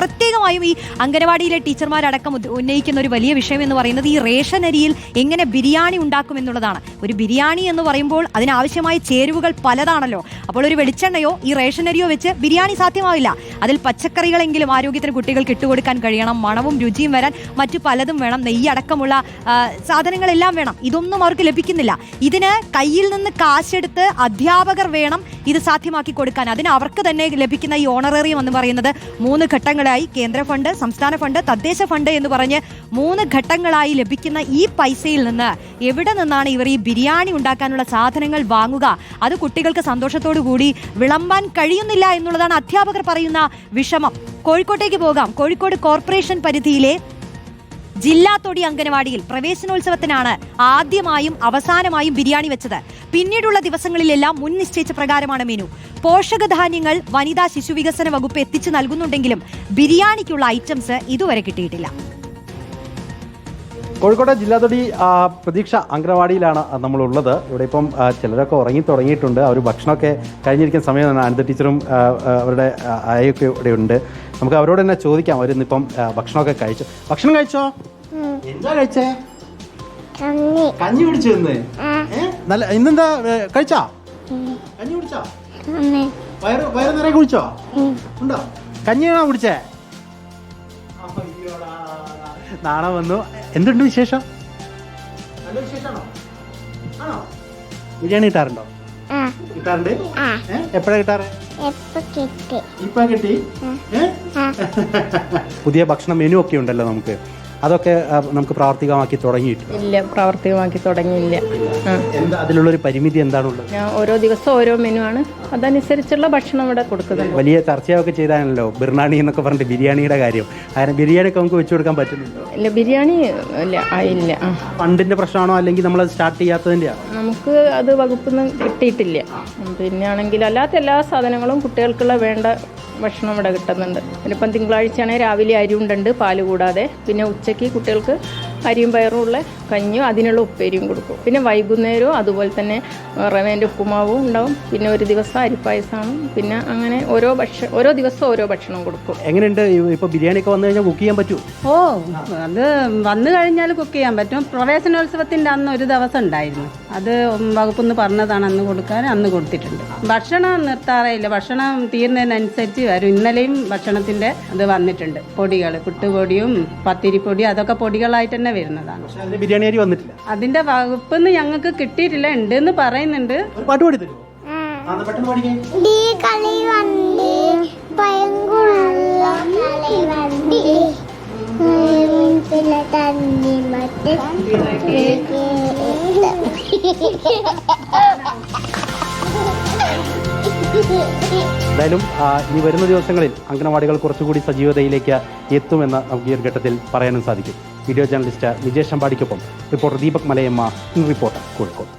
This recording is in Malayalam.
പ്രത്യേകമായും ഈ അംഗനവാടിയിലെ ടീച്ചർമാരടക്കം ഉന്നയിക്കുന്ന ഒരു വലിയ വിഷയം എന്ന് പറയുന്നത് ഈ റേഷൻ അരിയിൽ എങ്ങനെ ബിരിയാണി ഉണ്ടാക്കും എന്നുള്ളതാണ്. ഒരു ബിരിയാണി എന്ന് പറയുമ്പോൾ അതിനാവശ്യമായ ചേരുവകൾ പലതാണല്ലോ. അപ്പോൾ ഒരു വെളിച്ചെണ്ണയോ ഈ റേഷൻ അരിയോ വെച്ച് ബിരിയാണി സാധ്യമാവില്ല. അതിൽ പച്ചക്കറികളെങ്കിലും ആരോഗ്യത്തിന് കുട്ടികൾക്ക് ഇട്ടുകൊടുക്കാൻ കഴിയണം മണവും രുചിയും വരാൻ മറ്റു പലതും വേണം നെയ്യ് അടക്കമുള്ള സാധനങ്ങളെല്ലാം വേണം. ഇതൊന്നും അവർക്ക് ലഭിക്കുന്നില്ല. ഇതിന് കയ്യിൽ നിന്ന് കാശെടുത്ത് അധ്യാപകർ വേണം ഇത് സാധ്യമാക്കി കൊടുക്കാൻ. അതിന് അവർക്ക് തന്നെ ലഭിക്കുന്ന ഈ ഓണറേറിയം എന്ന് പറയുന്നത് മൂന്ന് ഘട്ടങ്ങളായി കേന്ദ്ര ഫണ്ട് സംസ്ഥാന ഫണ്ട് തദ്ദേശ ഫണ്ട് എന്ന് പറഞ്ഞ് മൂന്ന് ഘട്ടങ്ങളായി ലഭിക്കുന്ന ഈ പൈസയിൽ നിന്ന് എവിടെ നിന്നാണ് ഇവർ ഈ ബിരിയാണി ഉണ്ടാക്കാനുള്ള സാധനങ്ങൾ വാങ്ങുക? അത് കുട്ടികൾക്ക് സന്തോഷത്തോടു കൂടി വിളമ്പാൻ കഴിയുന്നില്ല എന്നുള്ളതാണ് അധ്യാപകർ പറയുന്ന വിഷമം. കോഴിക്കോട്ടേക്ക് പോകാം. കോഴിക്കോട് കോർപ്പറേഷൻ പരിധിയിലെ ജില്ലാ തൊടി അംഗനവാടിയിൽ പ്രവേശനോത്സവത്തിനാണ് ആദ്യമായും അവസാനമായും ബിരിയാണി വെച്ചത്. പിന്നീടുള്ള ദിവസങ്ങളിലെല്ലാം മുൻ നിശ്ചയിച്ച പ്രകാരമാണ് മെനു. പോഷകധാന്യങ്ങൾ വനിതാ ശിശുവികസന വകുപ്പ് എത്തിച്ചു നൽകുന്നുണ്ടെങ്കിലും ബിരിയാണിക്കുള്ള ഐറ്റംസ് ഇതുവരെ കിട്ടിയിട്ടില്ല. കോഴിക്കോട് ജില്ലാതൊടി പ്രതീക്ഷ അങ്കനവാടിയിലാണ് നമ്മളുള്ളത്. ഇവിടെ ഇപ്പം ചിലരൊക്കെ ഉറങ്ങി തുടങ്ങിയിട്ടുണ്ട്. അവർ ഭക്ഷണമൊക്കെ കഴിഞ്ഞിരിക്കുന്ന സമയമാണ് അനന്ത ടീച്ചറും അവരുടെ ആയൊക്കെ ഇവിടെ ഉണ്ട്. നമുക്ക് അവരോട് തന്നെ ചോദിക്കാം അവരിന്നിപ്പം ഇപ്പം ഭക്ഷണമൊക്കെ കഴിച്ചു. ഭക്ഷണം കഴിച്ചോ? എന്താ കഴിച്ചേ? കഞ്ഞി. കുടിച്ചു ഇന്ന്? നല്ല ഇന്നെന്താ കഴിച്ചാ? കഞ്ഞി കുടിച്ചോ? വയറ് വയറ് നിറയെ കുടിച്ചോ? ഉണ്ടോ? കഞ്ഞിയാണോ കുടിച്ചേ. നാണം വന്നു. എന്തുണ്ട് വിശേഷം? ബിരിയാണി കിട്ടാറുണ്ടോ? ആ. കിട്ടാറുണ്ട്? ആ. എപ്പോഴാ കിട്ടാറ്? എപ്പോ കിട്ടി? ഇപ്പൊ കിട്ടി? പുതിയ ഭക്ഷണ മെനു ഒക്കെ ഉണ്ടല്ലോ നമുക്ക്. അതൊക്കെ നമുക്ക് പ്രാവർത്തികമാക്കി തുടങ്ങിയിട്ടില്ല ഇല്ല പ്രാവർത്തികമാക്കി തുടങ്ങിയില്ല. ആ. എന്താ അതിലുള്ളൊരു പരിമിതി എന്താണുള്ളത്? ഞാൻ ഓരോ ദിവസം ഓരോ മെനു ആണ് അതനുസരിച്ചുള്ള ഭക്ഷണം ഇവിടെ കൊടുക്കുന്നുണ്ട്. വലിയ ചർച്ചയൊക്കെ ചെയ്താണല്ലോ ബിർണാണി എന്നൊക്കെ പറഞ്ഞിട്ട് ബിരിയാണിയുടെ കാര്യം. കാരണം ബിരിയാണി ഒക്കെ നമുക്ക് വെച്ചു കൊടുക്കാൻ പറ്റുന്നുണ്ടോ? ഇല്ല ബിരിയാണി ഇല്ല ഇല്ല. ഫണ്ടിന്റെ പ്രശ്നമാണോ അല്ലെങ്കിൽ നമ്മൾ സ്റ്റാർട്ട് ചെയ്യാത്തതിന്റെ നമുക്ക് അത് വകുപ്പൊന്നും കിട്ടിയിട്ടില്ല. പിന്നെ ആണെങ്കിൽ അല്ലാത്ത എല്ലാ സാധനങ്ങളും കുട്ടികൾക്കുള്ള വേണ്ട ഭക്ഷണം ഇവിടെ കിട്ടുന്നുണ്ട്. പിന്നെ ഇപ്പം തിങ്കളാഴ്ചയാണെങ്കിൽ രാവിലെ അരി ഉണ്ടുണ്ട് പാൽ കൂടാതെ. പിന്നെ ഉച്ചയ്ക്ക് കുട്ടികൾക്ക് അരിയും പയറും ഉള്ള കഞ്ഞിയും അതിനുള്ള ഉപ്പേരിയും കൊടുക്കും. പിന്നെ വൈകുന്നേരവും അതുപോലെ തന്നെ റവേന്റെ ഉപ്പുമാവും ഉണ്ടാവും. പിന്നെ ഒരു ദിവസം അരിപ്പായസമാണ്. പിന്നെ അങ്ങനെ ഓരോ ഭക്ഷ ഓരോ ദിവസം ഓരോ ഭക്ഷണം കൊടുക്കും. എങ്ങനെയുണ്ട്? ഇപ്പൊ ബിരിയാണി ഒക്കെ വന്നു കഴിഞ്ഞാൽ കുക്ക് ചെയ്യാൻ പറ്റുമോ ഓ അത് വന്നു കഴിഞ്ഞാൽ കുക്ക് ചെയ്യാൻ പറ്റും. പ്രവേശനോത്സവത്തിന്റെ അന്ന് ഒരു ദിവസം ഉണ്ടായിരുന്നു. അത് വകുപ്പെന്ന് പറഞ്ഞതാണ് അന്ന് കൊടുക്കാൻ അന്ന് കൊടുത്തിട്ടുണ്ട്. ഭക്ഷണം നിർത്താറേയില്ല. ഭക്ഷണം തീർന്നതിനനുസരിച്ച് വരും. ഇന്നലെയും ഭക്ഷണത്തിന്റെ അത് വന്നിട്ടുണ്ട്. പൊടികൾ പുട്ടുപൊടിയും പത്തിരിപ്പൊടി അതൊക്കെ പൊടികളായിട്ട് തന്നെ വരുന്നതാണ്. ബിരിയാണി അരി വന്നിട്ടില്ല. അതിന്റെ വകുപ്പെന്ന് ഞങ്ങൾക്ക് കിട്ടിയിട്ടില്ല ഉണ്ട് എന്ന് പറയുന്നുണ്ട്. ഒരു പാട്ട് പാടി തരുമോ പെട്ടെന്ന് പാടിക്കേ. തന്നി എന്തായാലും ആ, ഇനി വരുന്ന ദിവസങ്ങളിൽ അംഗനവാടികൾ കുറച്ചുകൂടി സജീവതയിലേക്ക് എത്തുമെന്ന് നമുക്ക് ഈ ഒരു ഘട്ടത്തിൽ പറയാനും സാധിക്കും. വീഡിയോ ജേർണലിസ്റ്റ് വിജേഷ് അമ്പാടിക്കൊപ്പം റിപ്പോർട്ടർ ദീപക് മലയമ്മ റിപ്പോർട്ടർ കോഴിക്കോട്.